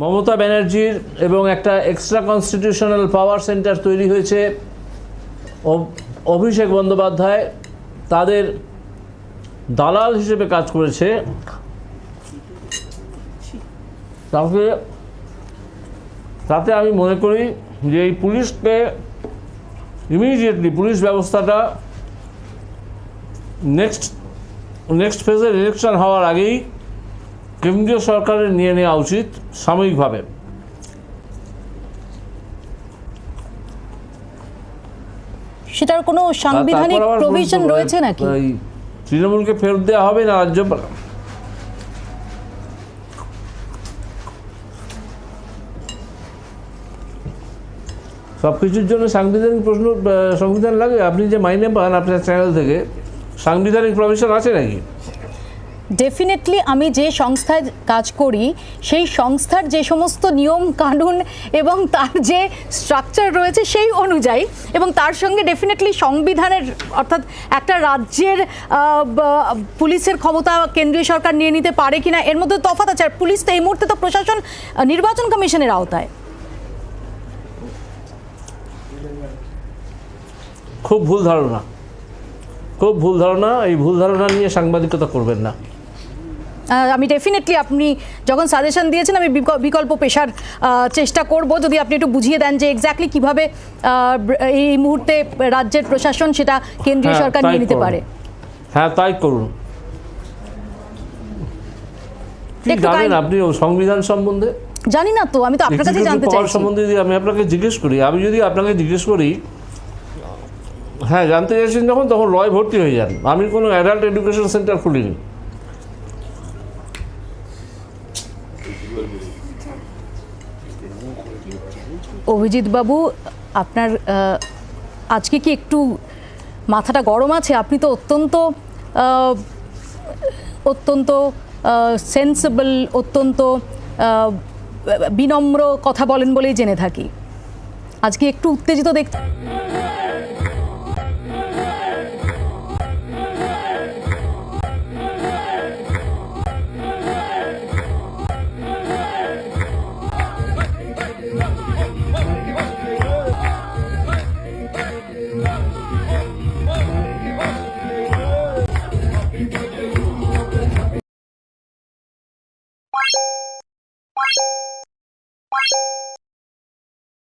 মমতা ব্যানার্জির এবং একটা এক্সট্রা কনস্টিটিউশনাল পাওয়ার সেন্টার তৈরি হয়েছে। অভিষেক বন্দ্যোপাধ্যায় তাদের দালাল হিসেবে কাজ করেছে। তাকে, তাতে আমি মনে করি যে এই পুলিশকে ইমিডিয়েটলি পুলিশ ব্যবস্থাটা নেক্সট নেক্সট ফেজের ইলেকশন হওয়ার আগেই কেন্দ্রীয় সরকারের নিয়ে নেওয়া উচিত সাময়িকভাবে। সেটার কোনো সাংবিধানিক প্রভিশন রয়েছে নাকি? তৃণমূলকে ফেরত দেওয়া হবে না রাজ্য সব কিছুর জন্য সাংবিধানিক প্রশ্ন সংবিধান লাগে। আপনি যে মাইনে পান আপনার চ্যানেল থেকে সাংবিধানিক প্রভিশন আছে নাকি? ডেফিনেটলি আমি যে সংস্থায় কাজ করি সেই সংস্থার যে সমস্ত নিয়ম কানুন এবং তার যে স্ট্রাকচার রয়েছে সেই অনুযায়ী এবং তার সঙ্গে ডেফিনেটলি সংবিধানের অর্থাৎ একটা রাজ্যের পুলিশের ক্ষমতা কেন্দ্রীয় সরকার নিয়ে নিতে পারে কিনা এর মধ্যে তফাৎ আছে। আর পুলিশ তো এই মুহূর্তে তো প্রশাসন নির্বাচন কমিশনের আওতায়। খুব ভুল ধারণা। খুব ভুল ধারণা এই ভুল ধারণা নিয়ে সাংবাদিকতা করবেন না। আমি ডেফিনেটলি আপনি যখন সাজেশন দিয়েছেন আমি বিক- বিকল্প পেশার চেষ্টা করব। যদি আপনি একটু বুঝিয়ে দেন যে এক্স্যাক্টলি কীভাবে এই মুহূর্তে রাজ্যের প্রশাসন সেটা কেন্দ্রীয় হ্যাঁ, সরকার নিয়ে নিতে পারে। হ্যাঁ তাই করুন। জানেন আপনি সংবিধান সম্বন্ধে? জানি না তো আমি তো আপনার কাছে জানতে চাই সম্বন্ধে যদি আমি আপনাকে জিজ্ঞেস করি আমি যদি আপনাকে জিজ্ঞেস করি হ্যাঁ জানতে চাইছেন যখন, তখন রয় ভর্তি হয়ে যান। আমি কোনো অ্যাডাল্ট এডুকেশন সেন্টার খুলিনি। অভিজিৎ বাবু, আপনার আজকে কি একটু মাথাটা গরম আছে? আপনি তো অত্যন্ত অত্যন্ত সেন্সেবল অত্যন্ত বিনম্র কথা বলেন বলেই জেনে থাকি। আজকে একটু উত্তেজিত দেখ Thank you.